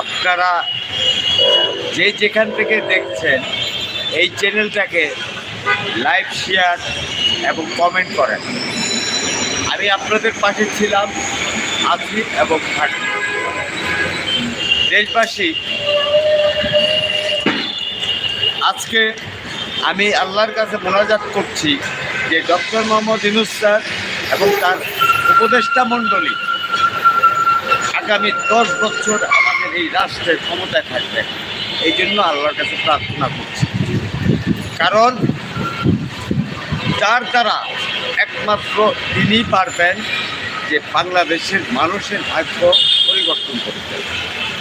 আপনারা যে যেখান থেকে দেখছেন, এই চ্যানেলটাকে লাইক, শেয়ার এবং কমেন্ট করেন। আমি আপনাদের পাশে ছিলাম, আছি এবং থাকি দেশবাসী, আজকে আমি আল্লাহর কাছে মোনাজাত করছি যে ডক্টর মোহাম্মদ ইনুস স্যার এবং তার উপদেষ্টা মণ্ডলী আগামী দশ বছর এই রাষ্ট্রের ক্ষমতায় থাকবেন এই জন্য আল্লাহর কাছে প্রার্থনা করছি। কারণ যার দ্বারা একমাত্র তিনিই পারবেন যে বাংলাদেশের মানুষের ভাগ্য পরিবর্তন করতে।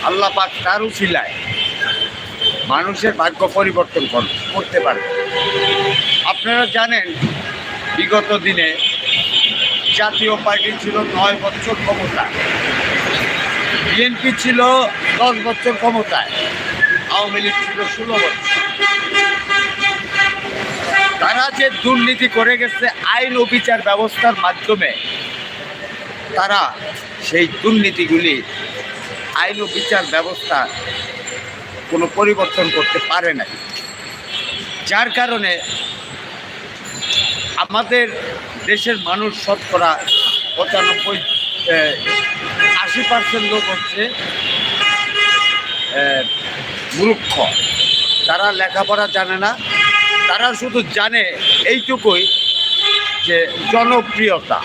আল্লাহ পাক তার উচিলায় মানুষের ভাগ্য পরিবর্তন কর- করতে পারবে আপনারা জানেন, বিগত দিনে জাতীয় পার্টি ছিল নয় বছর ক্ষমতায় বিএনপি ছিল দশ বছর ক্ষমতায়, আওয়ামী লীগ ছিল ষোলো বছর। তারা যে দুর্নীতি করে গেছে আইন ও বিচার ব্যবস্থার মাধ্যমে, তারা সেই দুর্নীতিগুলি আইন ও বিচার ব্যবস্থা কোনো পরিবর্তন করতে পারে না যার কারণে আমাদের দেশের মানুষ শতকরা পঁচানব্বই আশি পার্সেন্ট লোক হচ্ছে মূর্খ। তারা লেখাপড়া জানে না। তারা শুধু জানে এইটুকুই যে জনপ্রিয়তা।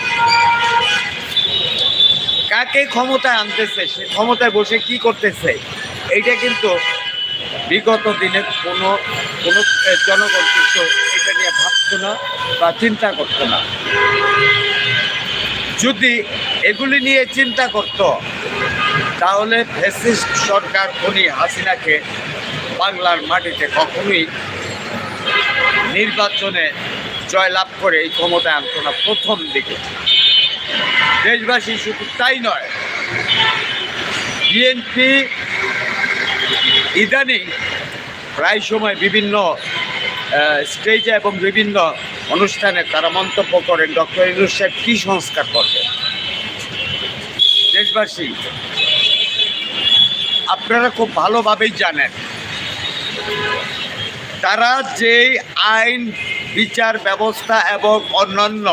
কাকে ক্ষমতায় আনতেছে, সে ক্ষমতায় বসে কি করতেছে, এইটা কিন্তু বিগত দিনে কোনো কোনো জনগণ কিন্তু এটা নিয়ে ভাবতো না বা চিন্তা করতো না। যদি এগুলি নিয়ে চিন্তা করত। তাহলে ফেসিস্ট সরকার উনি হাসিনাকে বাংলার মাটিতে কখনোই নির্বাচনে জয়লাভ করে এই ক্ষমতায় আনত না প্রথম দিকে। দেশবাসী শুধু তাই নয় বিএনপি ইদানিং প্রায় সময় বিভিন্ন স্টেজে এবং বিভিন্ন অনুষ্ঠানে তারা মন্তব্য করেন, ডক্টর ইনুস সাহেব কী সংস্কার করবেন? দেশবাসী, আপনারা খুব ভালোভাবেই জানেন, তারা যেই আইন, বিচার ব্যবস্থা এবং অন্যান্য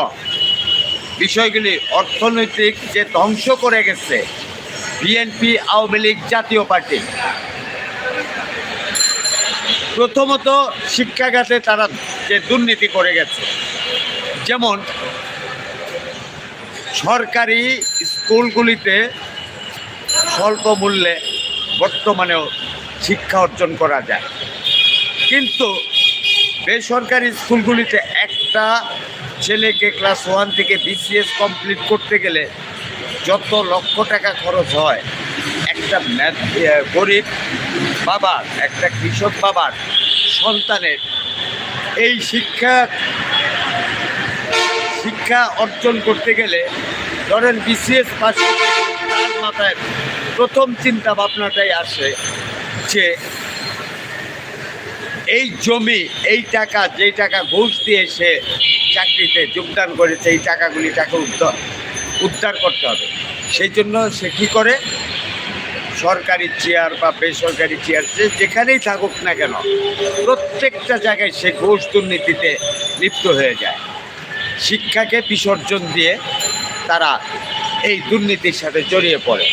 বিষয়গুলি অর্থনৈতিক যে ধ্বংস করে গেছে, বিএনপি, আওয়ামী লীগ জাতীয় পার্টি, প্রথমত শিক্ষাখাতে তারা যে দুর্নীতি করে গেছে। যেমন সরকারি স্কুলগুলিতে স্বল্প মূল্যে বর্তমানেও শিক্ষা অর্জন করা যায়। কিন্তু বেসরকারি স্কুলগুলিতে একটা ছেলেকে ক্লাস ওয়ান থেকে বিসিএস কমপ্লিট করতে গেলে যত লক্ষ টাকা খরচ হয়, একটা গরিব বাবার, একটা কৃষক বাবার সন্তানের এই শিক্ষা শিক্ষা অর্জন করতে গেলে ধরেন বিসিএস পাস তার মাথায় প্রথম চিন্তা ভাবনাটাই আসে যে এই জমি, এই টাকা, যেই টাকা ঘুষ দিয়ে সে চাকরিতে যোগদান করেছে, এই টাকাগুলি টাকা উদ্ধার উদ্ধার করতে হবে। সেই জন্য সে কী করে? সরকারি চেয়ার বা বেসরকারি চেয়ার, যে যেখানেই থাকুক না কেন, প্রত্যেকটা জায়গায় সে ঘুষ দুর্নীতিতে লিপ্ত হয়ে যায়। শিক্ষাকে বিসর্জন দিয়ে তারা এই দুর্নীতির সাথে জড়িয়ে পড়ে।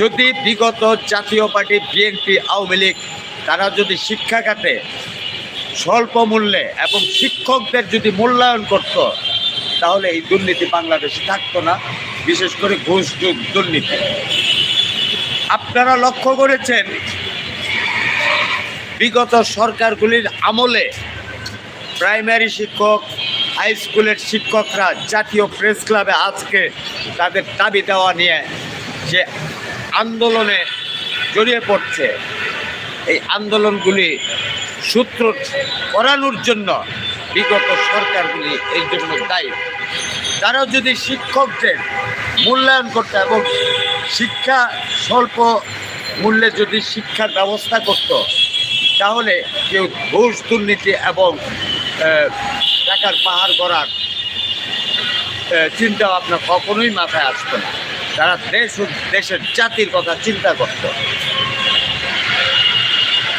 যদি বিগত জাতীয় পার্টি, বিএনপি, আওয়ামী লীগ, তারা যদি শিক্ষা খাতে স্বল্প মূল্যে এবং শিক্ষকদের যদি মূল্যায়ন করত, তাহলে এই দুর্নীতি বাংলাদেশে থাকতো না, বিশেষ করে ঘুষ দুর্নীতি। আপনারা লক্ষ্য করেছেন, বিগত সরকারগুলির আমলে প্রাইমারি শিক্ষক হাই স্কুলের শিক্ষকরা জাতীয় প্রেস ক্লাবে আজকে তাদের দাবি দেওয়া নিয়ে যে আন্দোলনে জড়িয়ে পড়ছে। এই আন্দোলনগুলি সূত্র করানোর জন্য বিগত সরকারগুলি এই জন্য দায়ী। তারা যদি শিক্ষকদের মূল্যায়ন করতো এবং শিক্ষা স্বল্প মূল্যে যদি শিক্ষার ব্যবস্থা করত, তাহলে কেউ ঘুষ, দুর্নীতি এবং টাকার পাহাড় আহ, চিন্তা ভাবনা কখনোই মাথায় আসতো না। তারা দেশ দেশের জাতির কথা চিন্তা করত।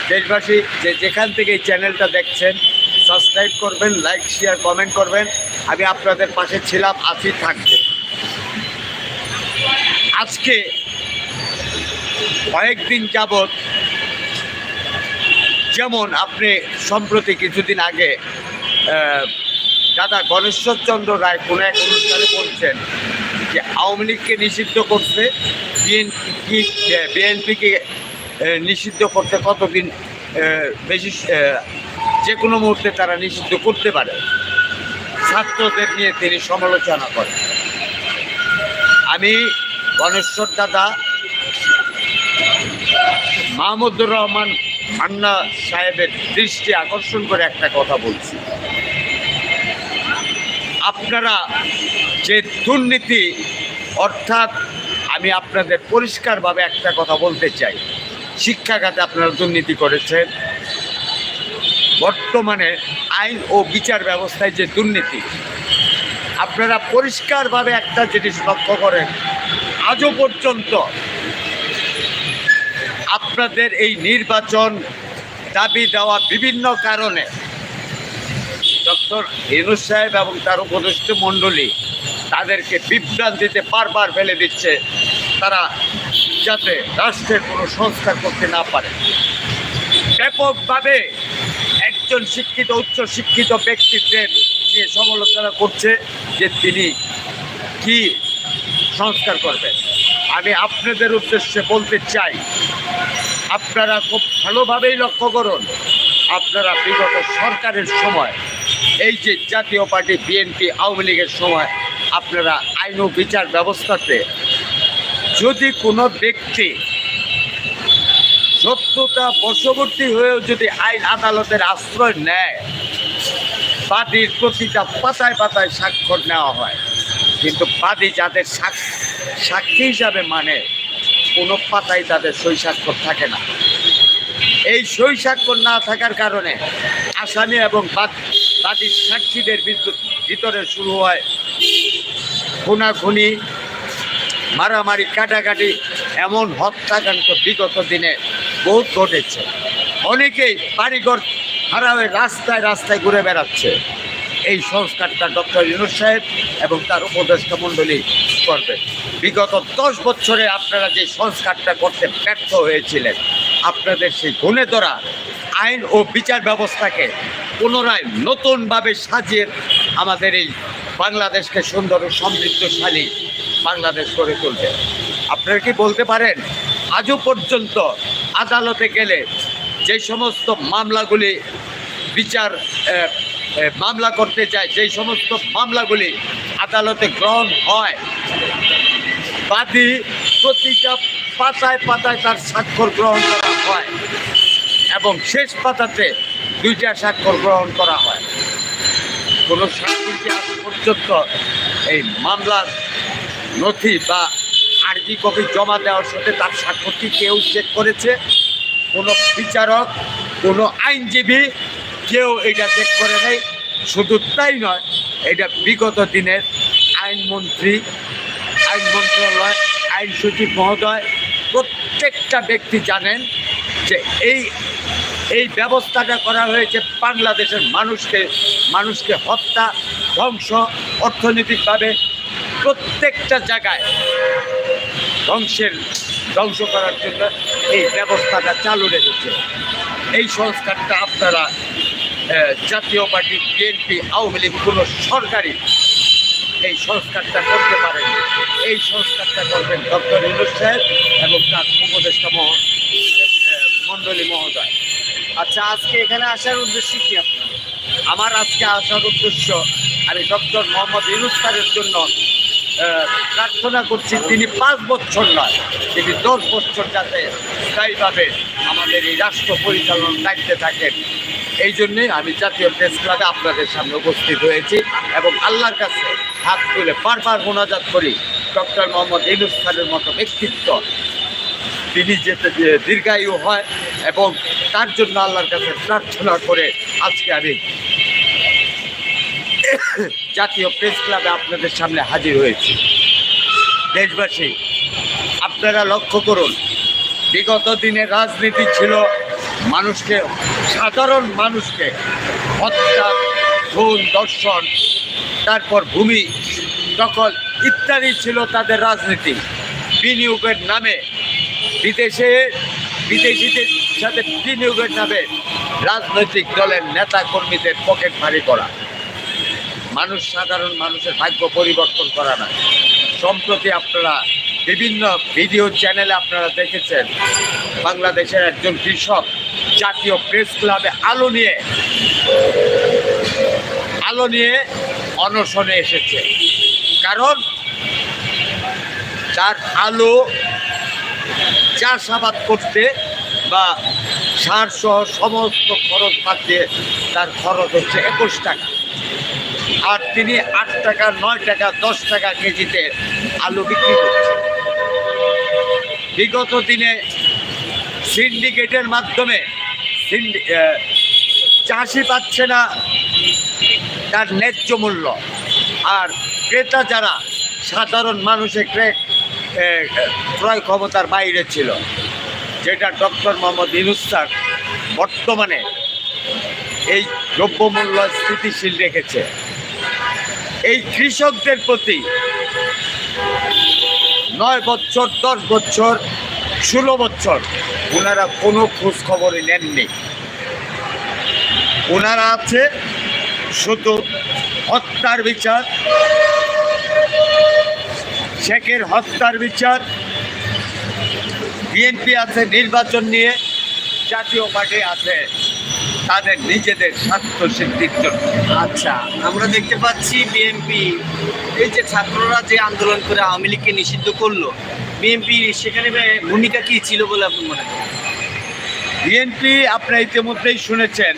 দেশবাসী যে যেখান থেকে এই চ্যানেলটা দেখছেন সাবস্ক্রাইব করবেন লাইক শেয়ার কমেন্ট করবেন। আমি আপনাদের পাশে ছিলাম আছি থাকব। আজকে কয়েকদিন যাবৎ যেমন আপনি সম্প্রতি কিছুদিন আগে দাদা গণেশ্বরচন্দ্র রায় কোনো এক অনুষ্ঠানে বলছেন যে আওয়ামী লীগকে নিষিদ্ধ করতে বিএনপি, বিএনপিকে নিষিদ্ধ করতে কতদিন বেশি যে কোনো মুহূর্তে তারা নিষিদ্ধ করতে পারে। ছাত্রদের নিয়ে তিনি সমালোচনা করেন। আমি গণেশ্বর দাদা, মাহমুদুর রহমান মান্না সাহেবের দৃষ্টি আকর্ষণ করে একটা কথা বলছি। আপনারা যে দুর্নীতি, অর্থাৎ আমি আপনাদের পরিষ্কারভাবে একটা কথা বলতে চাই। শিক্ষাখাতে আপনারা দুর্নীতি করেছেন। বর্তমানে আইন ও বিচার ব্যবস্থায় যে দুর্নীতি, আপনারা পরিষ্কারভাবে একটা জিনিস লক্ষ্য করেন। আজও পর্যন্ত আপনাদের এই নির্বাচন দাবি দেওয়া বিভিন্ন কারণে ডক্টর ইনুস সাহেব এবং তার উপদেষ্টা মণ্ডলী তাদেরকে বিভ্রান্তিতে বারবার ফেলে দিচ্ছে। তারা যাতে রাষ্ট্রের কোনো সংস্কার করতে না পারে। ব্যাপকভাবে একজন শিক্ষিত, উচ্চ শিক্ষিত ব্যক্তিত্বের নিয়ে সমালোচনা করছে যে তিনি কি সংস্কার করবেন। আমি আপনাদের উদ্দেশ্যে বলতে চাই, আপনারা খুব ভালোভাবেই লক্ষ্য করুন, আপনারা বিগত সরকারের সময় এই যে জাতীয় পার্টি বিএনপি, আওয়ামী লীগের সময় আপনারা আইন ও বিচার ব্যবস্থাতে যদি কোনো ব্যক্তি সত্যতা বশবর্তী হয়েও যদি আইন আদালতের আশ্রয় নেয়, বাদীর প্রতিটা পাতায় পাতায় স্বাক্ষর নেওয়া হয়। কিন্তু বাদী যাদের সাক- সাক্ষী হিসাবে মানে কোনো পাতায় তাদের সই স্বাক্ষর থাকে না। এই সই স্বাক্ষর না থাকার কারণে আসামি এবং বাদ- বাদীর সাক্ষীদের ভিতরে শুরু হয়। খুনাখুনি, মারামারি, কাটাকাটি, এমন হত্যাকাণ্ড বিগত দিনে বহুত ঘটেছে। অনেকেই বাড়িঘর হারা হয়ে রাস্তায় রাস্তায় ঘুরে বেড়াচ্ছে। এই সংস্কারটা ডক্টর ইউনুস সাহেব এবং তার উপদেষ্টা মণ্ডলী করবে। বিগত দশ বছরে আপনারা যে সংস্কারটা করতে ব্যর্থ হয়েছিলেন, আপনাদের সেই গুণে ধরা আইন ও বিচার ব্যবস্থাকে পুনরায় নতুনভাবে সাজিয়ে আমাদের এই বাংলাদেশকে সুন্দর ও সমৃদ্ধশালী বাংলাদেশ করে তুলবে। আপনারা কি বলতে পারেন, আজও পর্যন্ত আদালতে গেলে যে সমস্ত মামলাগুলি বিচার মামলা করতে চায় যেই সমস্ত মামলাগুলি আদালতে গ্রহণ হয়, বাদী প্রতিটা পাতায় পাতায় তার স্বাক্ষর গ্রহণ করা হয় এবং শেষ পাতাতে দুইটা স্বাক্ষর গ্রহণ করা হয়। কোনো সাক্ষীকে আজ পর্যন্ত এই মামলার নথি বা আর্জি কপি জমা দেওয়ার সাথে তার স্বাক্ষরটি কেউ চেক করেছে? কোনো বিচারক, কোনো আইনজীবী কেউ এটা চেক করে নেই। শুধু তাই নয়, এটা বিগত দিনের আইনমন্ত্রী, আইন মন্ত্রণালয়, আইন সচিব মহোদয় প্রত্যেকটা ব্যক্তি জানেন যে এই এই ব্যবস্থাটা করা হয়েছে বাংলাদেশের মানুষকে মানুষকে হত্যা, ধ্বংস অর্থনৈতিকভাবে প্রত্যেকটা জায়গায় ধ্বংসের, ধ্বংস করার জন্য এই ব্যবস্থাটা চালু রেখেছে। এই সংস্কারটা আপনারা জাতীয় পার্টি, বিএনপি, আওয়ামী লীগ, কোনো সরকারি এই সংস্কারটা করতে পারেন। এই সংস্কারটা করবেন ডক্টর ইউনুস সাহেব এবং তার উপদেষ্টা মহ মণ্ডলী মহোদয়। আচ্ছা আজকে এখানে আসার উদ্দেশ্য কি আপনার? আমার আজকে আসার উদ্দেশ্য, আমি ডক্টর মোহাম্মদ ইউনুস স্যারের জন্য প্রার্থনা করছি, তিনি পাঁচ বছর নয়, তিনি দশ বছর যাতে স্থায়ীভাবে আমাদের এই রাষ্ট্র পরিচালনার দায়িত্বে থাকেন। এই জন্যে আমি জাতীয় প্রেস ক্লাবে আপনাদের সামনে উপস্থিত হয়েছি এবং আল্লাহর কাছে হাত তুলে বারবার মোনাজাত করি, ডক্টর মোহাম্মদ ইউনুস স্যারের মতো ব্যক্তিত্ব তিনি যেতে যে দীর্ঘায়ু হয় এবং তার জন্য আল্লাহর কাছে প্রার্থনা করে আজকে আমি জাতীয় প্রেস ক্লাবে আপনাদের সামনে হাজির হয়েছি। দেশবাসী, আপনারা লক্ষ্য করুন, বিগত দিনে রাজনীতি ছিল মানুষকে, সাধারণ মানুষকে হত্যা, খুন দর্শন তারপর ভূমি দখল ইত্যাদি ছিল তাদের রাজনীতি। বিনিয়োগের নামে বিদেশে, বিদেশিদের সাথে বিনিয়োগের নামে রাজনৈতিক দলের নেতা কর্মীদের পকেট ভারী করা। মানুষ সাধারণ মানুষের ভাগ্য পরিবর্তন করা না সম্প্রতি আপনারা বিভিন্ন ভিডিও চ্যানেলে আপনারা দেখেছেন, বাংলাদেশের একজন কৃষক জাতীয় প্রেস ক্লাবে আলো নিয়ে আলো নিয়ে অনশনে এসেছে। কারণ তার আলো চাষাবাদ করতে বা সার সহ সমস্ত খরচ দিয়ে তার খরচ হচ্ছে একুশ টাকা। আর তিনি আট টাকা নয় টাকা দশ টাকা কেজিতে আলু বিক্রি করছে বিগত দিনে সিন্ডিকেটের মাধ্যমে চাষি পাচ্ছে না তার ন্যায্য মূল্য। আর ক্রেতা যারা সাধারণ মানুষের ক্রে এ, ক্রয় ক্ষমতার বাইরে ছিল, যেটা ডক্টর মোহাম্মদ ইনুস বর্তমানে এই দ্রব্যমূল্য স্থিতিশীল রেখেছে। এই কৃষকদের প্রতি নয় বছর, দশ বছর, ষোলো বছর ওনারা কোনো খোঁজ খবরই নেননি। ওনারা আছে শুধু হত্যার বিচার শেখের হত্যার বিচার। বিএনপি আছে নির্বাচন নিয়ে জাতীয় পার্টি আছে। তাদের নিজেদের স্বার্থ সিদ্ধির জন্য। আচ্ছা আমরা দেখতে পাচ্ছি বিএনপি এই যে ছাত্ররা যে আন্দোলন করে আওয়ামী লীগকে নিষিদ্ধ করল বিএনপি সেখানে ভূমিকা কি ছিল বলে আপনি মনে করেন? বিএনপি আপনারা ইতিমধ্যেই শুনেছেন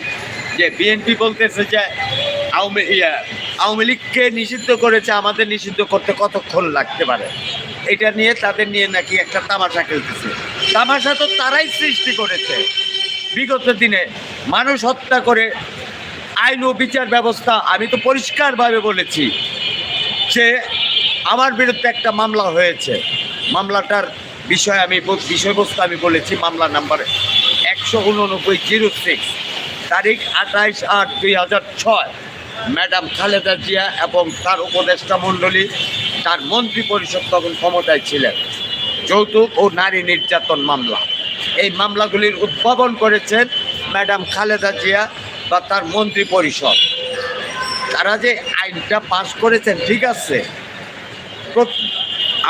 যে বিএনপি বলতেছে যে আওয়ামী আওয়ামী লীগকে নিষিদ্ধ করেছে, আমাদের নিষিদ্ধ করতে কতক্ষণ লাগতে পারে? এটা নিয়ে তাদের নিয়ে নাকি একটা তামাশা খেলতেছে। তামাশা তো তারাই সৃষ্টি করেছে। বিগত দিনে মানুষ হত্যা করে আইন ও বিচার ব্যবস্থা, আমি তো পরিষ্কারভাবে বলেছি যে আমার বিরুদ্ধে একটা মামলা হয়েছে। মামলাটার বিষয় আমি বিষয়বস্তু আমি বলেছি, মামলা নাম্বার একশো উননব্বই জিরো সিক্স, তারিখ আঠাইশ আট দুই হাজার ছয়। ম্যাডাম খালেদা জিয়া এবং তার উপদেষ্টা মণ্ডলী, তার মন্ত্রী পরিষদ তখন ক্ষমতায় ছিলেন। যৌতুক ও নারী নির্যাতন মামলা। এই মামলাগুলির উদ্ভাবন করেছেন ম্যাডাম খালেদা জিয়া বা তার মন্ত্রী পরিষদ। তারা যে আইনটা পাশ করেছেন, ঠিক আছে।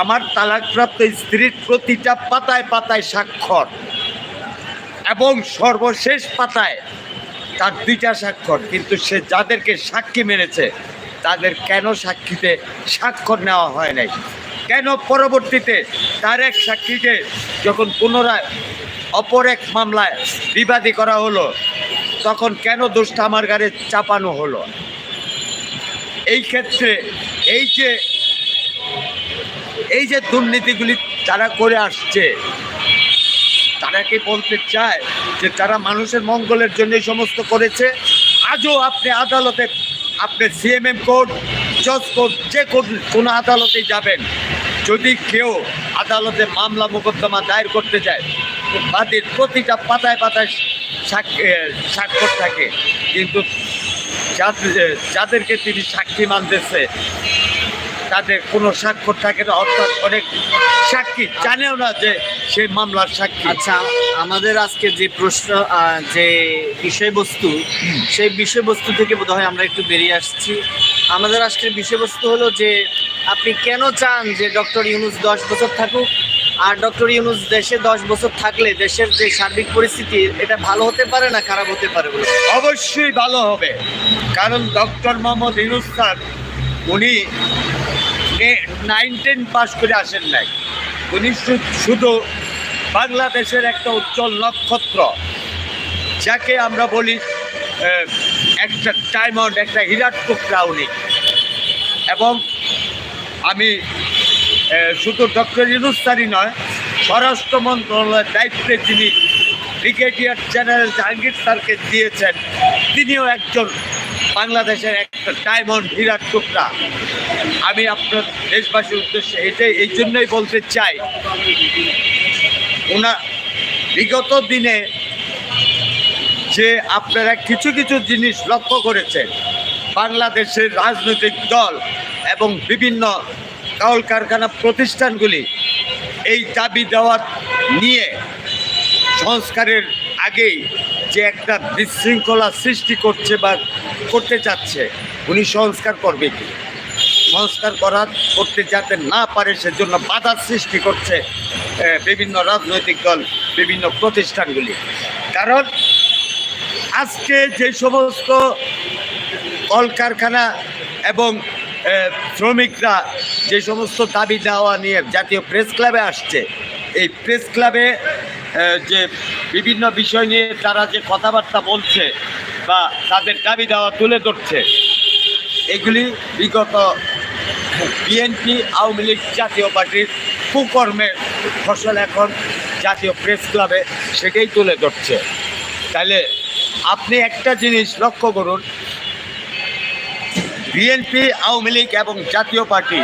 আমার তালাকপ্রাপ্ত স্ত্রীর প্রতিটা পাতায় পাতায় স্বাক্ষর এবং সর্বশেষ পাতায় তার দুইটা স্বাক্ষর, কিন্তু সে যাদেরকে সাক্ষী মেরেছে, তাদের কেন সাক্ষীতে স্বাক্ষর নেওয়া হয় নাই? কেন পরবর্তীতে তার এক সাক্ষীকে যখন পুনরায় অপর এক মামলায় বিবাদী করা হলো, তখন কেন দোষটা আমার গাড়ি চাপানো হলো? এই ক্ষেত্রে এই যে এই যে দুর্নীতিগুলি তারা করে আসছে তারা কি বলতে চায় যে তারা মানুষের মঙ্গলের জন্য সমস্ত করেছে। আজও আপনি আদালতে, আপনি সিএমএম কোর্ট, জজ কোর্ট, যে কোর্ট, কোনো আদালতে যাবেন। যদি কেউ আদালতে মামলা, মোকদ্দমা দায়ের করতে যায় বাদীর প্রতিটা পাতায় পাতায় স্বাক্ষর থাকে। কিন্তু যাদেরকে তিনি সাক্ষী মানতেছে তাদের কোনো স্বাক্ষর থাকে না অর্থাৎ অনেক সাক্ষী। জানেও না যে সেই মামলার সাক্ষী। আচ্ছা আমাদের আজকে যে প্রশ্ন যে বিষয়বস্তু সেই বিষয়বস্তু থেকে বোধহয় আমরা একটু বেরিয়ে আসছি। আমাদের আজকের বিষয়বস্তু হলো যে আপনি কেন চান যে ডক্টর ইউনুস দশ বছর থাকুক? আর ডক্টর ইউনুস দেশে দশ বছর থাকলে দেশের যে সার্বিক পরিস্থিতি এটা ভালো হতে পারে না খারাপ হতে পারে বলে? অবশ্যই ভালো হবে। কারণ ডক্টর মোহাম্মদ ইউনুস স্যার উনি নাইন টেন পাস করে আসেন নাই। উনি শুধু বাংলাদেশের একটা উজ্জ্বল নক্ষত্র। যাকে আমরা বলি একটা ডায়মন্ড একটা হীরার টুকরা উনি। এবং আমি শুধু ডক্টর ইনুস্তারি নয়, স্বরাষ্ট্র মন্ত্রণালয়ের দায়িত্বে যিনি ব্রিগেডিয়ার জেনারেল জাহাঙ্গীর স্যারকে দিয়েছেন। তিনিও একজন বাংলাদেশের একটা ডায়মন্ড হীরার টুকরা। আমি আপনার দেশবাসীর উদ্দেশ্যে এটাই এই জন্যই বলতে চাই, ওনা বিগত দিনে যে আপনারা কিছু কিছু জিনিস লক্ষ্য করেছেন, বাংলাদেশের রাজনৈতিক দল এবং বিভিন্ন কলকারখানা প্রতিষ্ঠানগুলি, এই দাবি দেওয়ার নিয়ে সংস্কারের আগেই যে একটা বিশৃঙ্খলা সৃষ্টি করছে বা করতে চাচ্ছে, উনি সংস্কার করবে কি? সংস্কার করার, করতে যাতে না পারে সেজন্য বাধার সৃষ্টি করছে বিভিন্ন রাজনৈতিক দল, বিভিন্ন প্রতিষ্ঠানগুলি। কারণ আজকে যে সমস্ত কলকারখানা এবং শ্রমিকরা যে সমস্ত দাবি দেওয়া নিয়ে জাতীয় প্রেস ক্লাবে আসছে এই প্রেস ক্লাবে যে বিভিন্ন বিষয় নিয়ে তারা যে কথাবার্তা বলছে বা তাদের দাবি দেওয়া তুলে ধরছে, এগুলি বিগত বিএনপি আওয়ামী লীগ জাতীয় পার্টির কুকর্মের ফসল এখন জাতীয় প্রেস ক্লাবে সেটাই তুলে ধরছে। তাহলে আপনি একটা জিনিস লক্ষ্য করুন বিএনপি আওয়ামী লীগ এবং জাতীয় পার্টি